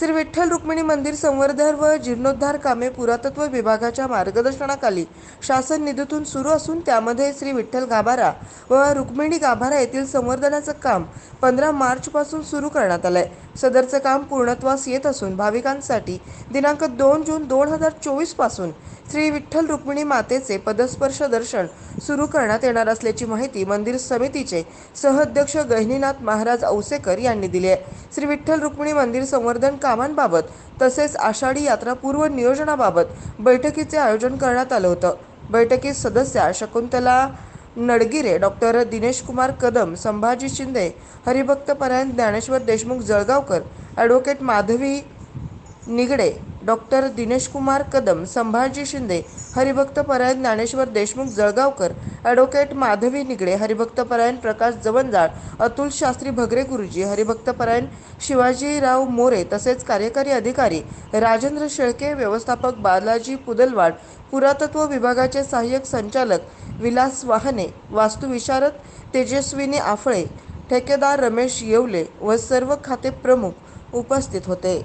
श्री विठ्ठल रुक्मिणी मंदिर संवर्धन व जीर्णोद्धार कामे पुरातत्व विभागाच्या मार्गदर्शनाखाली शासन निधीतून सुरू असून त्यामध्ये श्री विठ्ठल गाभारा व रुक्मिणी गाभारा येथील संवर्धनाचं काम पंधरा मार्चपासून सुरू करण्यात आलंय. सदरचं काम पूर्णत्वास येत असून भाविकांसाठी दिनांक दोन जून दोन हजार चोवीसपासून श्री विठ्ठल रुक्मिणी मातेचे पदस्पर्श दर्शन सुरू करण्यात येणार असल्याची माहिती मंदिर समितीचे सहअध्यक्ष गहिनीनाथ महाराज औसेकर यांनी दिली आहे. श्री विठ्ठल रुक्मिणी मंदिर संवर्धन कामांबाबत तसेच आषाढी यात्रा पूर्व नियोजनाबाबत बैठकीचे आयोजन करण्यात आलं होतं. बैठकीत सदस्या शकुंतला नडगिरे डॉक्टर दिनेश कुमार कदम संभाजी शिंदे हरिभक्त परायण ज्ञानेश्वर देशमुख जळगावकर ॲडव्होकेट माधवी निगडे डॉक्टर दिनेशकुमार कदम संभाजी शिंदे हरिभक्त परायण ज्ञानेश्वर देशमुख जळगावकर ॲडव्होकेट माधवी निगडे हरिभक्त परायण प्रकाश जवंजाळ अतुल शास्त्री भगरे गुरुजी हरिभक्त परायण शिवाजीराव मोरे तसेच कार्यकारी अधिकारी राजेंद्र शेळके व्यवस्थापक बालाजी पुदलवाड पुरातत्व विभागाचे सहाय्यक संचालक विलास वाहने वास्तुविशारद तेजस्विनी आफळे ठेकेदार रमेश येवले व सर्व खाते प्रमुख उपस्थित होते.